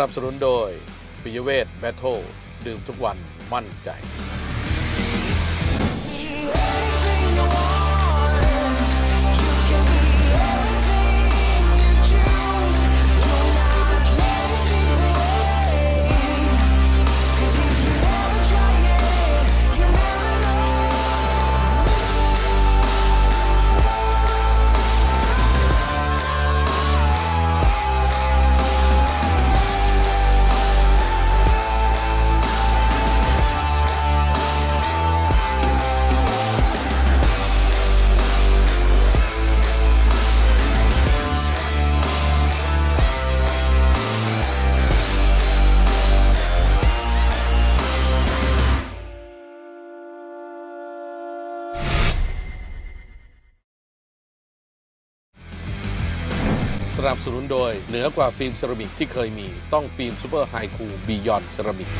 นับสนุนโดยปิยเวทแบทเทิลดื่มทุกวันมั่นใจ นโดยเหนือกว่าฟิล์มเซรามิกที่เคยมีต้องฟิล์มซูเปอร์ไฮคูบียอนเซรามิก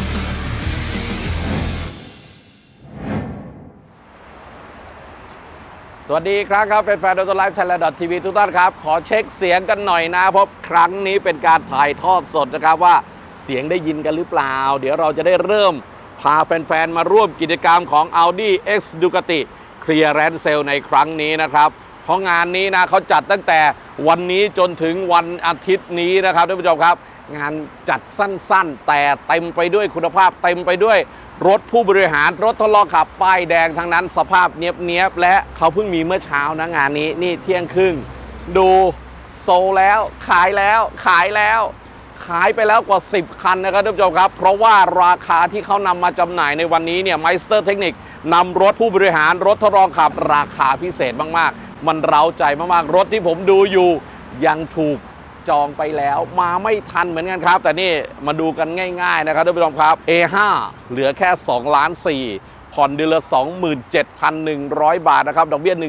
สวัสดีครับครับเป็นแฟนดอทไลฟ์ไทยแลนด์ทีวีทุกท่านครับ ขอเช็คเสียงกันหน่อยนะเพราะครั้งนี้เป็นการถ่ายทอดสดนะครับว่าเสียงได้ยินกันหรือเปล่า เดี๋ยวเราจะได้เริ่มพาแฟนๆ มาร่วมกิจกรรมของ Audi X Ducati Clearance Sale ในครั้งนี้นะครับ เพราะงานนี้นะเขาจัดตั้งแต่วันนี้จนถึงวันอาทิตย์นี้นะครับท่านผู้ชมครับ งานจัดสั้นๆ แต่เต็มไปด้วยคุณภาพเต็มไปด้วยรถผู้บริหารรถทดลองขับป้ายแดงทั้งนั้น สภาพเนียบๆและเขาเพิ่งมีเมื่อเช้านะงานนี้นี่เที่ยงครึ่งดูโซแล้วขายแล้วขายแล้วขายไปแล้วกว่า 10 คันนะครับท่านผู้ชมครับ เพราะว่าราคาที่เขานำมาจำหน่ายในวันนี้เนี่ยไมสเตอร์เทคนิคนำรถผู้บริหารรถทดลองขับราคาพิเศษมาก ๆ มันเร้าใจมากๆ รถที่ผมดูอยู่ยังถูกจองไปแล้วมาไม่ทันเหมือนกันครับ แต่นี่มาดูกันง่าย ๆ นะครับท่านผู้ชมครับ A5 เหลือแค่2ล้าน4ผ่อนเดือนละ 27,100 บาทนะครับ ดอกเบี้ย 1.9%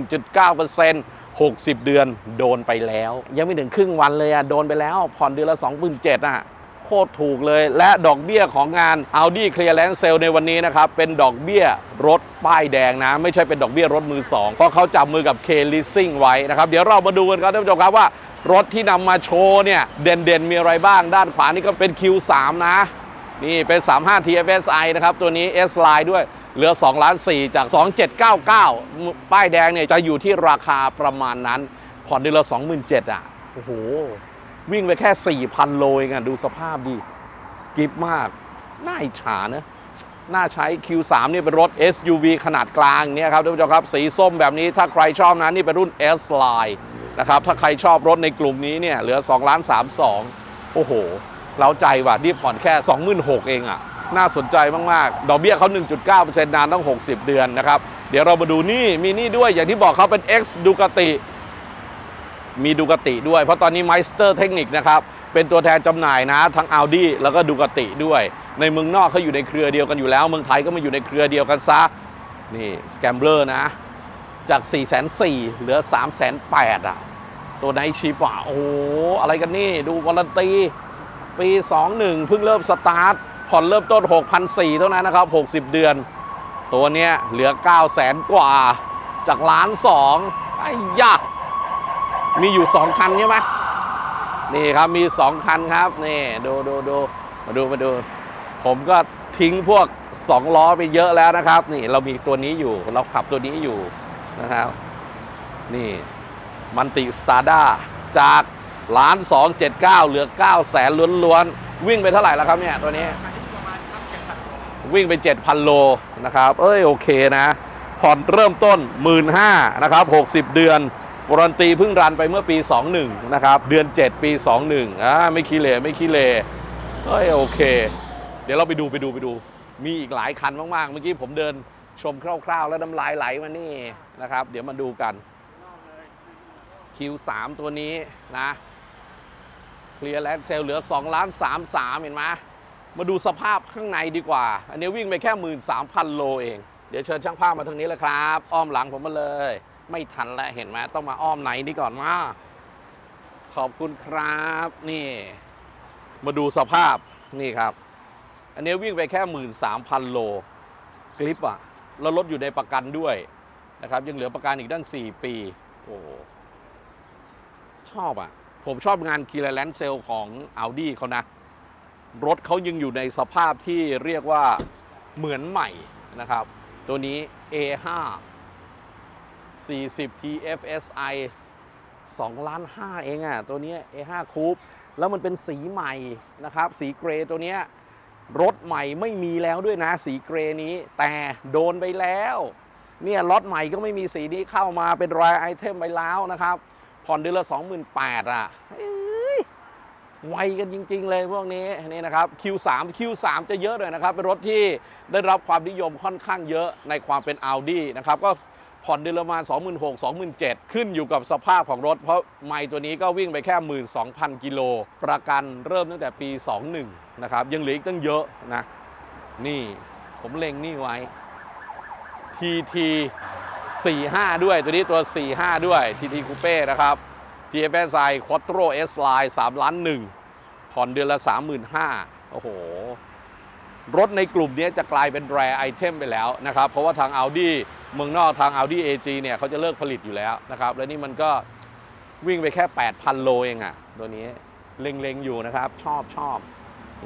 60 เดือนโดนไปแล้ว ยังไม่ถึงครึ่งวันเลยอะโดนไปแล้ว ผ่อนเดือนละ 27,000อะ โคตรถูกเลย และดอกเบี้ยของงาน Audi Clearance Sale ในวันนี้นะครับ เป็นดอกเบี้ยรถป้ายแดงนะ ไม่ใช่เป็นดอกเบี้ยรถมือ 2 เพราะเขาจับมือกับ K Leasing ไว้นะครับ เดี๋ยวเรามาดูกันครับท่านผู้ชมครับว่ารถที่นำมาโชว์เนี่ย เด่นๆ มีอะไรบ้างด้านขวานี่ก็เป็น Q3 นะ นี่เป็น 35 TFSI นะครับ ตัวนี้ S Line ด้วยเหลือ2ล้าน4จาก 2799 ป้ายแดงเนี่ยจะอยู่ที่ราคาประมาณนั้น ผ่อนเดือนละ27,000อะโอ้โห วิ่งไปแค่ 4,000 โลเองอะดูสภาพดีกิฟมาก น่าอิจฉานะน่าใช้ Q3 นี่เป็นรถ SUV ขนาดกลางเนี่ยครับท่านผู้ชมครับ สีส้มแบบนี้ถ้าใครชอบนะนี่เป็นรุ่น S Line นะครับ ถ้าใครชอบรถในกลุ่มนี้เนี่ยเหลือ2ล้าน32 โอ้โห เราใจว่ะนี่ผ่อนแค่ 26,000 เองอะ น่าสนใจมาก ๆ ดอกเบี้ยเขา 1.9%นานต้อง 60 เดือนนะครับ เดี๋ยวเรามาดูนี่มีนี่ด้วยอย่างที่บอกเขาเป็น X Ducati มีดูกติด้วย เพราะตอนนี้ไมสเตอร์เทคนิคนะครับ เป็นตัวแทนจำหน่ายนะทั้ง Audi แล้วก็ดูกติด้วย ในเมืองนอกเขาอยู่ในเครือเดียวกันอยู่แล้ว เมืองไทยก็มาอยู่ในเครือเดียวกันซะ นี่สแกมเบอร์นะ จาก 4 4 0 0 0เหลือ 3 8 0 0 0อะ ตัวไนชิปอะ โอ้โหอะไรกันนี่ ดูวารันตีปี 21 เพิ่งเริ่มสตาร์ทผ่อนเริ่มต้น 6,400 เท่านั้นนะครับ 60 เดือน ตัวเนี้ยเหลือ 9 0 0 0 0กว่าจากล้านสองไอ้ยัก มีอยู่ 2 คันใช่ไหมนี่ครับมี 2 คันครับนี่ดูดูดูมาดูมาดู ผมก็ทิ้งพวก 2 ล้อไปเยอะแล้วนะครับ นี่เรามีตัวนี้อยู่เราขับตัวนี้อยู่นะครับนี่มันติสตาร์ด้าจากล้านสองเจ็ดเก้าเหลือ9 0 0แสนล้วนๆ วิ่งไปเท่าไหร่แล้วครับเนี่ยตัวนี้ วิ่งไป7,000โลนะครับ เอ้ยโอเคนะ ผ่อนเริ่มต้น1 5ื่นห้านะครับ60เดือน วารันตีเพิ่งรันไปเมื่อปี 21 นะครับ เดือน 7 ปี 21อ่าไม่ขี้เลไม่ขี้เลเอ้ยโอเค เดี๋ยวเราไปดูไปดูไปดู มีอีกหลายคันมากๆ เมื่อกี้ผมเดินชมคร่าวๆ แล้วน้ำลายไหลมานี่นะครับ เดี๋ยวมาดูกัน Q3 ตัวนี้นะเคลียร์แลนด์เซลเหลือ2ล้าน3 3 เห็นไหมมาดูสภาพข้างในดีกว่า อันนี้วิ่งไปแค่ 13,000 โลเอง เดี๋ยวเชิญช่างภาพมาทางนี้เลยครับ อ้อมหลังผมมาเลย ไม่ทันแล้วเห็นไหมต้องมาอ้อมไหนนี่ก่อนมาขอบคุณครับนี่ มาดูสภาพนี่ครับ อันนี้วิ่งไปแค่13,000โลคลิปอะแล้วรถอยู่ในประกันด้วยนะครับ ยังเหลือประกันอีกตั้ง4ปี โอ้ชอบอะผมชอบงานคีร์แลนด์เซลของ Audi เขานะ รถเขายังอยู่ในสภาพที่เรียกว่าเหมือนใหม่นะครับ ตัวนี้ A5 40 TFSI 2ล้าน5เองอะ่ะ ตัวนี้ A5 คูปแล้วมันเป็นสีใหม่นะครับ สีเกรย์ตัวเนี้ยรถใหม่ไม่มีแล้วด้วยนะ สีเกรย์นี้ แต่โดนไปแล้ว เนี่ยรถใหม่ก็ไม่มีสีนี้เข้ามาเป็นรายไอเทมไปแล้วนะครับ ผ่อนเดือนละ 28,000อะเอ้ยไวกันจริง ๆ เลยพวกนี้นี่นะครับ Q3 Q3 จะเยอะเลยนะครับ เป็นรถที่ได้รับความนิยมค่อนข้างเยอะในความเป็น Audi นะครับก็ ผ่อนเดือนละประมาณ 26,000 27,000 ขึ้นอยู่กับสภาพของรถ เพราะไม่ตัวนี้ก็วิ่งไปแค่ 12,000 กิโล ประกันเริ่มตั้งแต่ปี 21 นะครับ ยังเหลืออีกตั้งเยอะนะ นี่ผมเล็งนี่ไว้ TT 45 ด้วย ตัวนี้ตัว 45 ด้วย TT Coupe นะครับ TFSI Quattro S Line 3ล้าน1ผ่อนเดือนละ 35,000 โอ้โหรถในกลุ่มนี้จะกลายเป็นแรไอเทมไปแล้วนะครับ เพราะว่าทาง Audi เมืองนอกทาง Audi AG เนี่ยเขาจะเลิกผลิตอยู่แล้วนะครับ และนี่มันก็วิ่งไปแค่ 8,000 โลเองอะ่ะ ตัวนี้เล็งๆอยู่นะครับ ชอบชอบ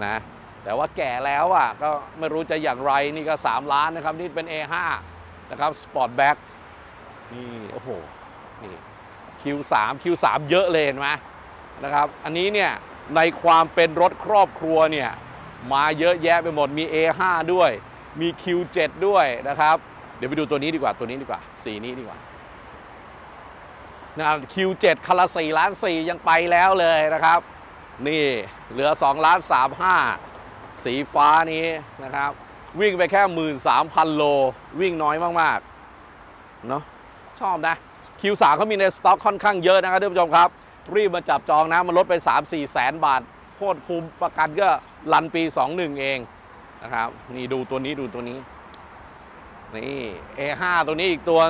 นะ แต่ว่าแก่แล้วอะ ก็ไม่รู้จะอย่างไรนี่ก็ 3 ล้านนะครับ นี่เป็น A5 นะครับสปอร์ตแบ็ k นี่ โอ้โห นี่ Q3 Q3 เยอะเลยเห็นไหมนะครับ อันนี้เนี่ย ในความเป็นรถครอบครัวเนี่ย มาเยอะแยะไปหมดมี A5 ด้วย มี Q7 ด้วยนะครับ เดี๋ยวไปดูตัวนี้ดีกว่าตัวนี้ดีกว่า สีนี้ดีกว่านะครับ Q7 คันละ4ล้าน4ยังไปแล้วเลยนะครับ นี่เหลือ2ล้าน35สีฟ้านี้นะครับ วิ่งไปแค่ 13,000 โล วิ่งน้อยมากๆเนาะชอบนะ Q3 เขามีในสต็อกค่อนข้างเยอะนะครับท่านผู้ชมครับ รีบมาจับจองนะ มันลดไป 3-4 แสนบาทโคตรคุ้มประกันก็รันปี 21 เองนะครับ นี่ดูตัวนี้ดูตัวนี้ นี่ A5 ตัวนี้อีกตัว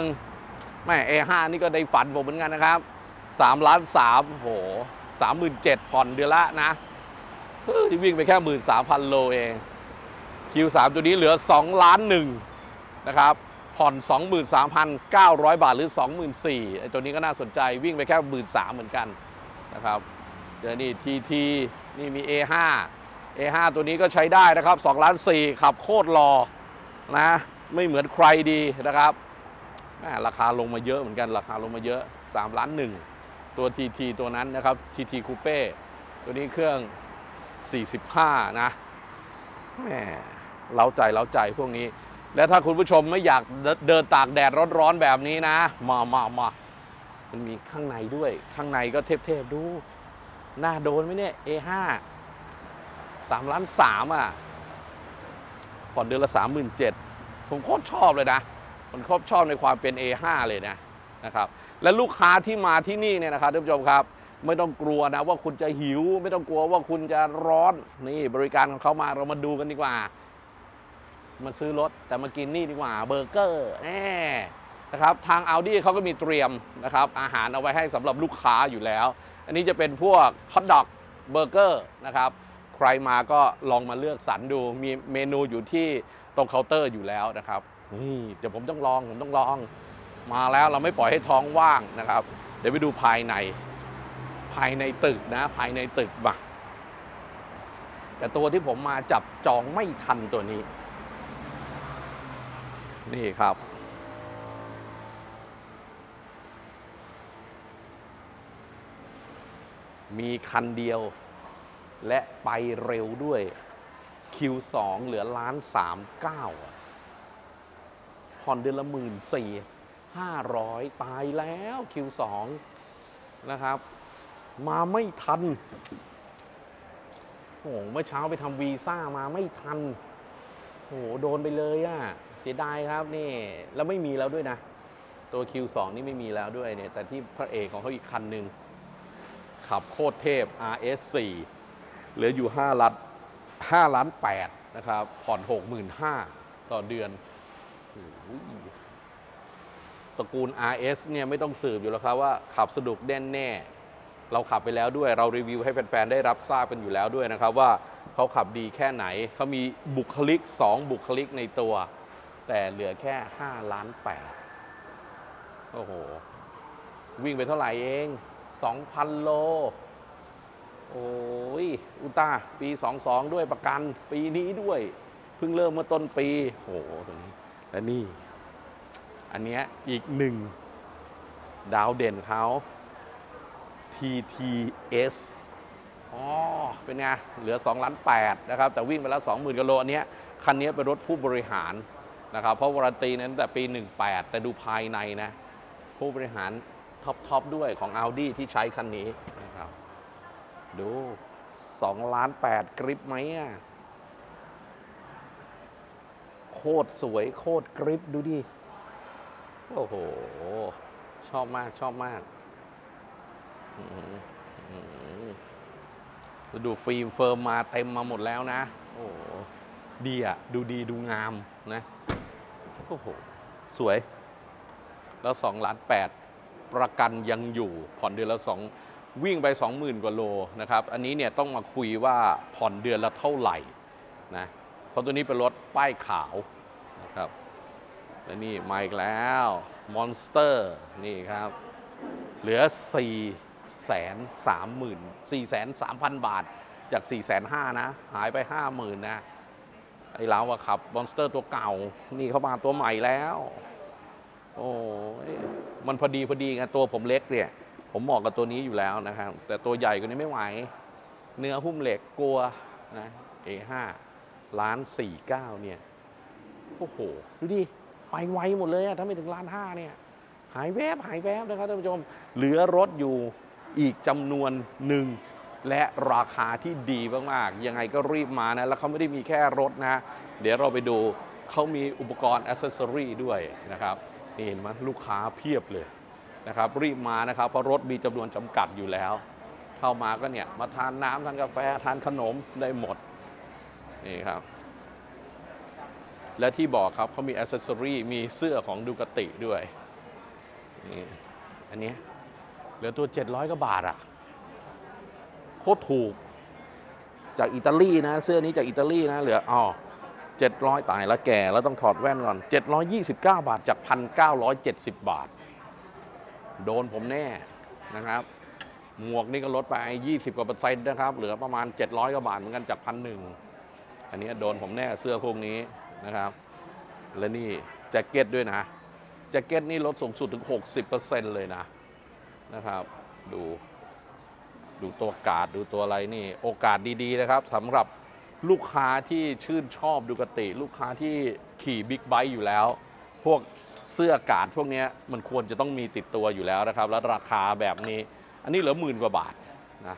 แม่ A5 นี่ก็ได้ฝันผมเหมือนกันนะครับ3ล้าน3โห37,000ผ่อนเดือนละนะเฮ้ยวิ่งไปแค่ 13,000 โลเอง Q3 ตัวนี้เหลือ 2 ล้านหนึ่งนะครับ ผ่อน 23,900 บาทหรือ 24,000ไอ้ตัวนี้ก็น่าสนใจวิ่งไปแค่ 13,000 เหมือนกันนะครับเดี๋ยวนี่ TT นี่มี A5 A5 ตัวนี้ก็ใช้ได้นะครับ2ล้าน4ขับโคตรรอนะ ไม่เหมือนใครดีนะครับแม่ราคาลงมาเยอะเหมือนกันราคาลงมาเยอะ3ล้าน1ตัว TT ตัวนั้นนะครับ TT Coupe ตัวนี้เครื่อง 45 นะแหมเล้าใจเล้าใจพวกนี้ และถ้าคุณผู้ชมไม่อยากเดินตากแดดร้อนๆแบบนี้นะ มามามามันมีข้างในด้วย ข้างในก็เทพๆดู หน้าโดนไหมเนี่ย A5 สามล้านสามอะผ่อนเดือนละสามหมื่นเจ็ด ผมโคตรชอบเลยนะผมโคตรชอบในความเป็น A5 เลยนะนะครับและลูกค้าที่มาที่นี่เนี่ยนะครับท่านผู้ชมครับ ไม่ต้องกลัวนะว่าคุณจะหิว ไม่ต้องกลัวว่าคุณจะร้อนนี่บริการของเขามาเรามาดูกันดีกว่ามาซื้อรถแต่มากินนี่ดีกว่าเบอร์เกอร์แน่นะครับทาง Audi เขาก็มีเตรียมนะครับอาหารเอาไว้ให้สำหรับลูกค้าอยู่แล้ว อันนี้จะเป็นพวกฮอทดอกเบอร์เกอร์นะครับใครมาก็ลองมาเลือกสรรดูมีเมนูอยู่ที่ รงเคาน์เตอร์อยู่แล้วนะครับนี่เดี๋ยวผมต้องลองผมต้องลองมาแล้วเราไม่ปล่อยให้ท้องว่างนะครับ เดี๋ยวไปดูภายใน ภายในตึกนะ ภายในตึกมาแต่ตัวที่ผมมาจับจองไม่ทันตัวนี้ นี่ครับ มีคันเดียว และไปเร็วด้วย Q2 เหลือล้านสามเก้าผ่อนเดือนละหมื่นสี่ห้าร้อยตายแล้ว Q2 นะครับ มาไม่ทัน โอ้โหเมื่อเช้าไปทำวีซ่ามาไม่ทัน โอ้โหโดนไปเลยอะ่ะ เสียดายครับนี่ แล้วไม่มีแล้วด้วยนะ ตัว Q2 นี่ไม่มีแล้วด้วยเนี่ย แต่ที่พระเอกของเขาอีกคันหนึ่งขับโคตรเทพ RS4 เหลืออยู่ 5ล้าน 5ล้าน8นะครับ ผ่อน 65,000 ต่อเดือนอตระกูล RS เนี่ยไม่ต้องสืบอยู่แล้วครับว่าขับสนุกแน่แน่เราขับไปแล้วด้วยเรารีวิวให้แฟนๆ ได้รับทราบกันอยู่แล้วด้วยนะครับ ว่าเขาขับดีแค่ไหน เขามีบุคลิก 2 บุคลิกในตัว แต่เหลือแค่ 5 ล้าน8โอ้โห วิ่งไปเท่าไหร่เอง 2,000 โล โอ้ยอุตาปี 22 ด้วยประกันปีนี้ด้วย เพิ่งเริ่มเมื่อต้นปีโอ้โหตรงนี้ และนี่ อันเนี้ยอีกหนึ่ง ดาวเด่นเขา TTS อ๋อ เป็นไง เหลือ2ล้าน8นะครับ แต่วิ่งไปแล้ว 20,000กิโลอันเนี้ยคันนี้เป็นรถผู้บริหารนะครับ เพราะวารันตีนั้นแต่ปี 18 แต่ดูภายในนะ ผู้บริหารท็อปทอปด้วยของ Audi ที่ใช้คันนี้ นะครับดู2ล้าน8กริปไหมอะ โคตรสวยโคตรกริปดูดิ โอ้โห ชอบมากชอบมากดูฟิล์มเฟิร์มมาเต็มมาหมดแล้วนะ โอ้ดีอะ ดูดีดูงามนะ โอ้โห สวย แล้ว2ล้าน8ประกันยังอยู่ผ่อนเดือนละ2 วิ่งไป 20,000 กว่าโลนะครับ อันนี้เนี่ยต้องมาคุยว่าผ่อนเดือนละเท่าไหร่นะ เพราะตัวนี้เป็นรถป้ายขาวนะครับ และนี่มาอีกแล้วมอนสเตอร์นี่ครับ เหลือ 4 3 0 0 0 0 4 3 0 0 0 บาท จาก 4 5 0 0 0นะ หายไป 50,000 นะ ไอ้เราอะขับมอนสเตอร์ตัวเก่า นี่เข้ามาตัวใหม่แล้ว โอ้ยมันพอดีพอดีไงตัวผมเล็กเนี่ย ผมเหมาะกับตัวนี้อยู่แล้วนะครับแต่ตัวใหญ่กว่านี้ไม่ไหว เนื้อหุ้มเหล็กกลัวนะ A5 ล้านสี่เก้าเนี่ยโอ้โห ดูดิไปไวหมดเลยอะถ้าไม่ถึงล้านห้าเนี่ย หายแวบหายแวบนะครับท่านผู้ชม เหลือรถอยู่อีกจำนวนหนึ่ง และราคาที่ดีมากๆ ยังไงก็รีบมานะ แล้วเขาไม่ได้มีแค่รถนะ เดี๋ยวเราไปดูเขามีอุปกรณ์อ c เซสซอรีด้วยนะครับ นี่เห็นไหมลูกค้าเพียบเลย นะครับรีบมานะครับเพราะรถมีจำนวนจำกัดอยู่แล้ว เข้ามาก็เนี่ยมาทานน้ำทานกาแฟทานขนมได้หมดนี่ครับและที่บอกครับเขามีอ c เซสซอรีมีเสื้อของดูกติด้วยนี่อันนี้เหลือตัว 700กว่าบาทอะโคตรถูก จากอิตาลีนะ เสื้อนี้จากอิตาลีนะเหลืออ๋อ700ตายแล้วแก่แล้วต้องถอดแว่นก่อน 729 บาทจาก 1,970 บาท โดนผมแน่นะครับ หมวกนี่ก็ลดไป 20 กว่าเปอร์เซ็นต์นะครับ เหลือประมาณ 700 กว่าบาทเหมือนกันจากพันหนึ่งอันนี้โดนผมแน่เสื้อพวกนี้นะครับ และนี่แจ็คเก็ตด้วยนะแจ็คเก็ตนี่ลดสูงสุดถึง 60%เลยนะนะครับ ดูดูตัวกาดดูตัวอะไรนี่ โอกาสดีๆนะครับสำหรับลูกค้าที่ชื่นชอบดูกติ ลูกค้าที่ขี่บิ๊กไบค์อยู่แล้ว พวก เสื้ออากาดพวกนี้มันควรจะต้องมีติดตัวอยู่แล้วนะครับ แล้วราคาแบบนี้ อันนี้เหลือหมื่นกว่าบาทนะ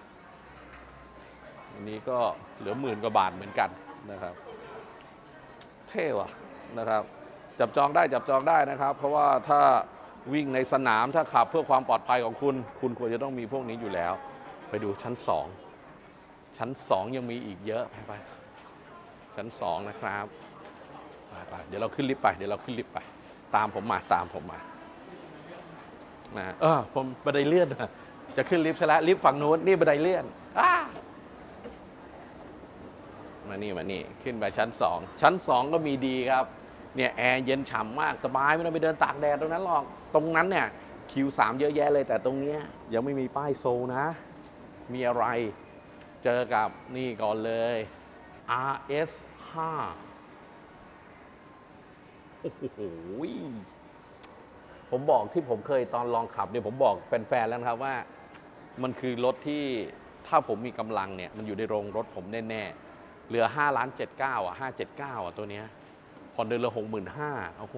อันนี้ก็เหลือหมื่นกว่าบาทเหมือนกันนะครับ เท่ว่ะนะครับ จับจองได้จับจองได้นะครับ เพราะว่าถ้าวิ่งในสนามถ้าขับเพื่อความปลอดภัยของคุณ คุณควรจะต้องมีพวกนี้อยู่แล้ว ไปดูชั้นสองชั้นสองยังมีอีกเยอะไปไปชั้นสองนะครับไปไปเดี๋ยวเราขึ้นลิฟต์ไปเดี๋ยวเราขึ้นลิฟต์ไป ตามผมมาตามผมมานะเออผมบันไดเลื่อนจะขึ้นลิฟต์ใช่แล้วลิฟต์ฝั่งนู้นนี่บันไดเลื่อนอ้ามานี่มานี่ขึ้นไปชั้น2ชั้น2ก็มีดีครับเนี่ยแอร์เย็นฉ่ำมากสบายไม่ต้องไปเดินตากแดดตรงนั้นหรอกตรงนั้นเนี่ยคิวสามเยอะแยะเลย แต่ตรงเนี้ยยังไม่มีป้ายโซลนะ มีอะไรเจอกับนี่ก่อนเลย RS 5 โอ้โหผมบอกที่ผมเคยตอนลองขับเนี่ยผมบอกแฟนๆแล้วนะครับว่า มันคือรถที่ถ้าผมมีกำลังเนี่ย มันอยู่ในโรงรถผมแน่ๆเหลือ5ล้าน79อะ579อะตัวเนี้ยผ่อนเดือนละ65,000โอ้โห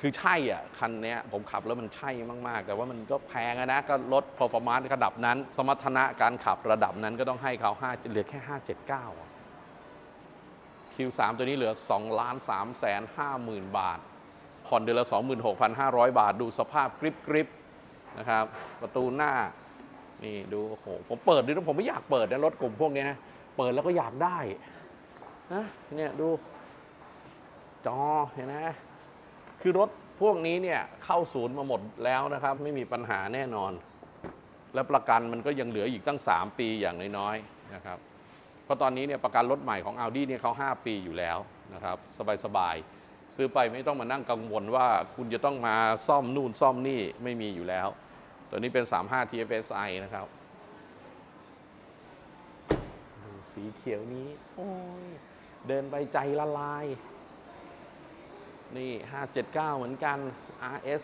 คือใช่อะ คันเนี้ยผมขับแล้วมันใช่มาก ๆ แต่ว่ามันก็แพงนะก็รถ performance ระดับนั้น สมรรถนะการขับระดับนั้นก็ต้องให้เขา5เหลือแค่ 579อะ Q3 ตัวนี้เหลือ2ล้าน3แสน5หมื่นบาท ผ่อนเดือนละ 26,500 บาท ดูสภาพกริบกริบนะครับ ประตูหน้า นี่ดู โอ้โห ผมเปิดดูนะผมไม่อยากเปิดนะ รถกลุ่มพวกนี้นะ เปิดแล้วก็อยากได้นะเนี่ยดู จอเห็นไหมคือรถพวกนี้เนี่ยเข้าศูนย์มาหมดแล้วนะครับ ไม่มีปัญหาแน่นอน และประกันมันก็ยังเหลืออีกตั้ง 3 ปีอย่างน้อยๆนะครับ เพราะตอนนี้เนี่ยประกันรถใหม่ของ Audi เนี่ยเขา5 ปีอยู่แล้วนะครับสบายๆ ซื้อไปไม่ต้องมานั่งกังวลว่าคุณจะต้องมาซ่อมนู่นซ่อมนี่ไม่มีอยู่แล้ว ตัวนี้เป็น 35 TFSI นะครับสีเขียวนี้ โอ้ย เดินไปใจละลาย นี่ 579 เหมือนกัน RS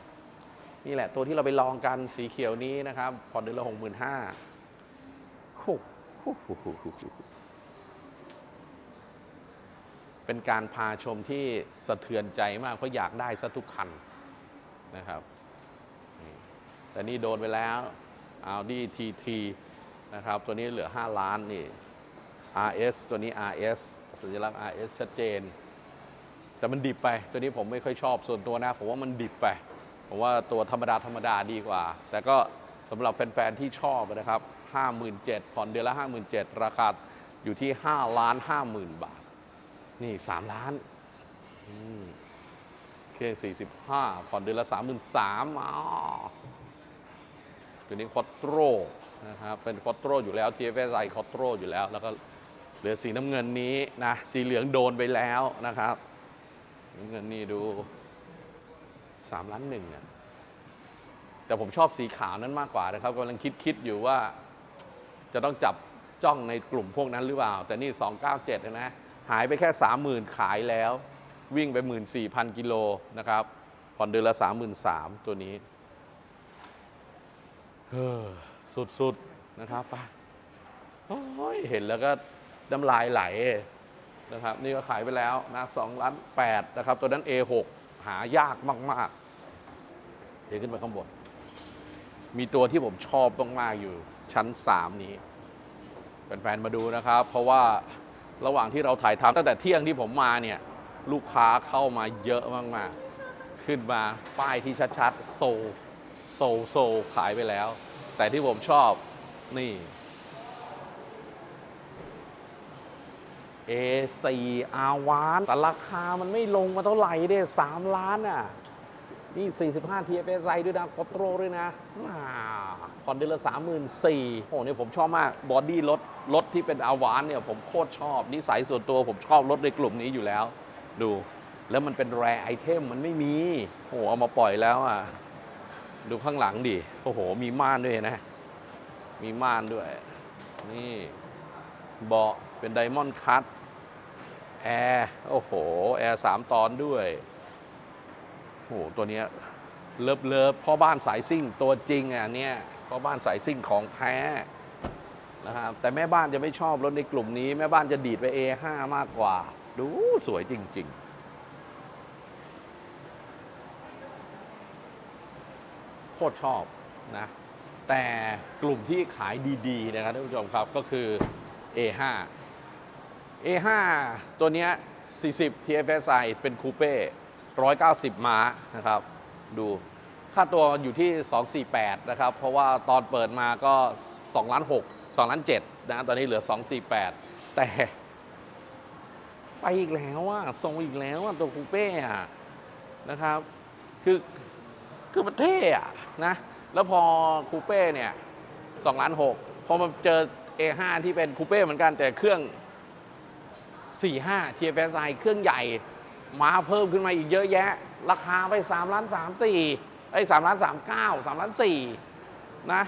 5นี่แหละตัวที่เราไปลองกันสีเขียวนี้นะครับผ่อนเดือนละ 65,000โอ้ เป็นการพาชมที่สะเทือนใจมาก เพราะอยากได้ซะทุกคันนะครับ แต่นี่โดนไปแล้ว Audi TT นะครับ ตัวนี้เหลือ 5 ล้านนี่ RS ตัวนี้ RS สัญลักษณ์ RS ชัดเจน แต่มันดิบไป ตัวนี้ผมไม่ค่อยชอบส่วนตัวนะ ผมว่ามันดิบไป ผมว่าตัวธรรมดาธรรมดาดีกว่า แต่ก็สำหรับแฟน ๆ ที่ชอบนะครับ 57,000ผ่อนเดือนละ 57,000 ราคาอยู่ที่5ล้าน50,000 บาท นี่ 3 ล้านอืมเค45 ผ่อนเดือนละ 33,000อ๋อตัวนี้คอตโตรนะครับเป็นคอตโตรอยู่แล้ว TFSI คอตโตรอยู่แล้ว แล้วก็เหลือสีน้ำเงินนี้นะ สีเหลืองโดนไปแล้วนะครับน้ำเงินนี่ดู3ล้านหนึ่งอะแต่ผมชอบสีขาวนั้นมากกว่านะครับกำลังคิดคิดอยู่ว่า จะต้องจับจ้องในกลุ่มพวกนั้นหรือเปล่า แต่นี่ 297นะหายไปแค่ 30,000 ขายแล้ว วิ่งไป 14,000 กิโลนะครับผ่อนเดือนละ 33,000 ตัวนี้เฮ้อสุดๆนะครับไปโอ้ยเห็นแล้วก็น้ำลายไหลนะครับ นี่ก็ขายไปแล้วนะ2ล้าน8นะครับ ตัวนั้น A6 หายากมาก ๆ เดี๋ยวขึ้นไปข้างบน มีตัวที่ผมชอบมาก ๆ อยู่ ชั้น 3 นี้แฟนๆมาดูนะครับ เพราะว่าระหว่างที่เราถ่ายทำตั้งแต่เที่ยงที่ผมมาเนี่ยลูกค้าเข้ามาเยอะมากๆ ขึ้นมาป้ายที่ชัดๆ โซ โซ โซ ขายไปแล้ว แต่ที่ผมชอบนี่ A4 อาวานแต่ราคามันไม่ลงมาเท่าไหร่เด้3ล้านอะ นี่ 45 TFSI ด้วยนะคอตโรด้วยนะผ่อนเดือนละ34,000โอ้โหเนี่ยผมชอบมาก บอดี้รถ รถที่เป็นอาวานเนี่ยผมโคตรชอบ นิสัยส่วนตัวผมชอบรถในกลุ่มนี้อยู่แล้ว ดู แล้วมันเป็นแรไอเทมมันไม่มี โอ้โหเอามาปล่อยแล้วอะ ดูข้างหลังดิ โอ้โห มีม่านด้วยนะ มีม่านด้วย นี่เบาะเป็นไดมอนด์คัตแอร์ โอ้โห แอร์สามตอนด้วย โอ้โหตัวเนี้ยเลิฟเลิฟพ่อบ้านสายซิ่งตัวจริงอะเนี่ยพ่อบ้านสายซิ่งของแท้นะครับแต่แม่บ้านจะไม่ชอบรถในกลุ่มนี้ แม่บ้านจะดีดไป A5 มากกว่า ดูสวยจริง ๆโคตรชอบนะ แต่กลุ่มที่ขายดีๆ นะครับท่านผู้ชมครับก็คือ A5 A5 ตัวเนี้ย40 TFSI เป็นคูเป้ 190 ม้านะครับ ดูค่าตัวอยู่ที่ 248 นะครับ เพราะว่าตอนเปิดมาก็2ล้าน6 2ล้าน7นะตอนนี้เหลือ 248 แต่ ไปอีกแล้วอะส่งอีกแล้วอะตัวคูเป้อะนะครับ คือคือมันเท่อะนะแล้วพอคูเป้เนี่ย2ล้าน6พอมาเจอ A5 ที่เป็นคูเป้เหมือนกันแต่เครื่อง 45 TFSI เครื่องใหญ่ มาเพิ่มขึ้นมาอีกเยอะแยะ ราคาไป3ล้าน3 4ไอ้3ล้าน3 9 3ล้าน4นะ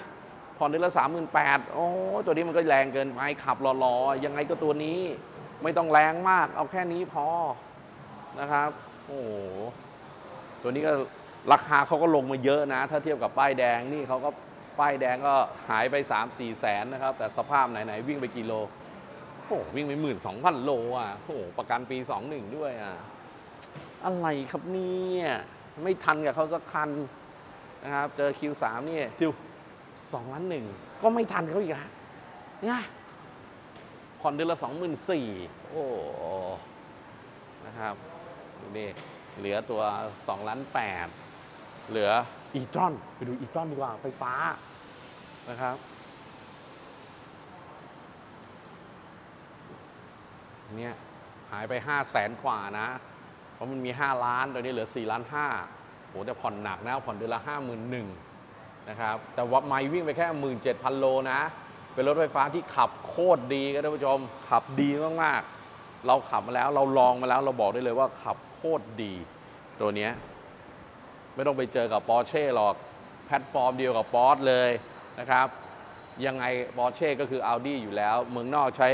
ผ่อนเดือนละ38,000โอ้ตัวนี้มันก็แรงเกินไปขับรอๆ ยังไงก็ตัวนี้ไม่ต้องแรงมาก เอาแค่นี้พอนะครับ โอ้โหตัวนี้ก็ราคาเขาก็ลงมาเยอะนะ ถ้าเทียบกับป้ายแดงนี่เขาก็ป้ายแดงก็หายไป 3 4 แสนนะครับ แต่สภาพไหน ๆ วิ่งไปกี่โล โอ้วิ่งไปหมื่นสองพันโลอะโอ้ประกันปี 21 ด้วยอะ อะไรครับเนี่ยไม่ทันกับเขาสักคันนะครับ เจอ Q3 นี่ทิวสองล้านหนึ่งก็ไม่ทันเขาอีกอะเนี่ยผ่อนเดือนละสองหมื่นสี่โอ้นะครับดูดิเหลือตัว2ล้านแปดเหลืออีตรอนไปดูอีตรอนดีกว่าไฟฟ้านะครับ เนี่ยหายไป5 0 0แสนกว่านะเพ ราะมันมี 5 ล้านตอนนี้เหลือ 4 ล้าน5โหแต่ผ่อนหนักนะผ่อนเดือนละ5 1 0 0 0นะครับ แต่ว่าไมวิ่งไปแค่ 17,000 โลนะ เป็นรถไฟฟ้าที่ขับโคตรดีครับท่านผู้ชม ขับดีมากๆ เราขับมาแล้วเราลองมาแล้วเราบอกได้เลยว่าขับโคตรดี ตัวนี้ไม่ต้องไปเจอกับปอร์เช่หรอกแพลตฟอร์มเดียวกับปอร์เลยนะครับ ยังไงปอร์เช่ก็คือ Audi อยู่แล้ว เมืองนอกใช้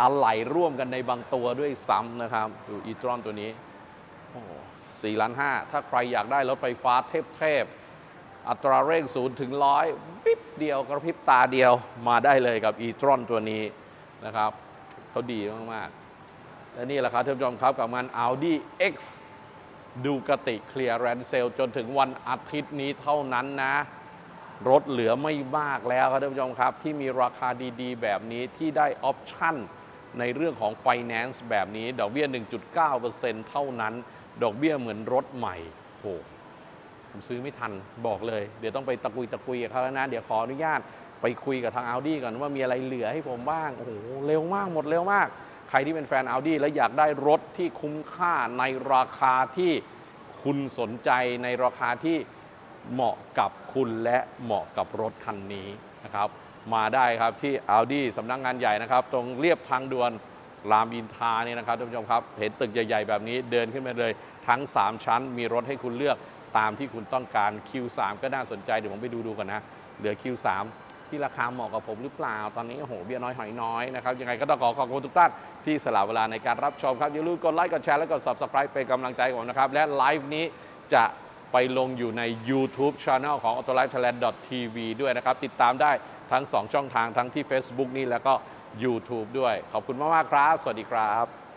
อะไหล่ร่วมกันในบางตัวด้วยซ้ำนะครับ ดูอีตรอนตัวนี้ โอ้สี่ล้านห้าถ้าใครอยากได้รถไฟฟ้าเทพๆ อัตราเร่งศูนย์ถึงร้อยวิบเดียวกระพริบตาเดียวมาได้เลยกับ e t r o n ตัวนี้นะครับเขาดีมาก ๆ และนี่แหละครับท่านผู้ชมครับกับงาน Audi X ดูกติเคลียร์แรนเซลจนถึงวันอาทิตย์นี้เท่านั้นนะ รถเหลือไม่มากแล้วครับท่านผู้ชมครับ ที่มีราคาดี ๆ แบบนี้ที่ได้ออปชั่นในเรื่องของ Finance แบบนี้ดอกเบี้ย 1.9%เท่านั้น ดอกเบี้ยเหมือนรถใหม่โหผมซื้อไม่ทันบอกเลย เดี๋ยวต้องไปตะกุยตะกุยกับเขาแล้วนะ เดี๋ยวขออนุญาตไปคุยกับทาง Audi ก่อนว่ามีอะไรเหลือให้ผมบ้าง โอ้โห เร็วมากหมดเร็วมาก ใครที่เป็นแฟน Audi และอยากได้รถที่คุ้มค่าในราคาที่คุณสนใจในราคาที่เหมาะกับคุณและเหมาะกับรถคันนี้นะครับ มาได้ครับที่ Audi สำนักงานใหญ่นะครับ ตรงเรียบทางด่วน รามอินทราเนี่ยนะครับท่านผู้ชมครับ เห็นตึกใหญ่ๆแบบนี้เดินขึ้นมาเลยทั้ง 3 ชั้น มีรถให้คุณเลือกตามที่คุณต้องการ Q3 ก็น่าสนใจเดี๋ยวผมไปดูดูกันนะ เหลือ Q3 ที่ราคาเหมาะกับผมหรือเปล่า ตอนนี้โอ้โหเบี้ยน้อยหอยน้อยนะครับยังไงก็ต้องขอขอบคุณทุกท่านที่สละเวลาในการรับชมครับอย่าลืมกดไลค์กดแชร์และกด Subscribe เป็นกำลังใจให้ผมนะครับ และไลฟ์นี้จะไปลงอยู่ใน YouTube Channel ของ a u t o l i f e Thailand TV ด้วยนะครับ ติดตามได้ทั้ง 2 ช่องทางทั้งที่ Facebook นี่แล้วก็ YouTube ด้วย ขอบคุณมากๆครับ สวัสดีครับ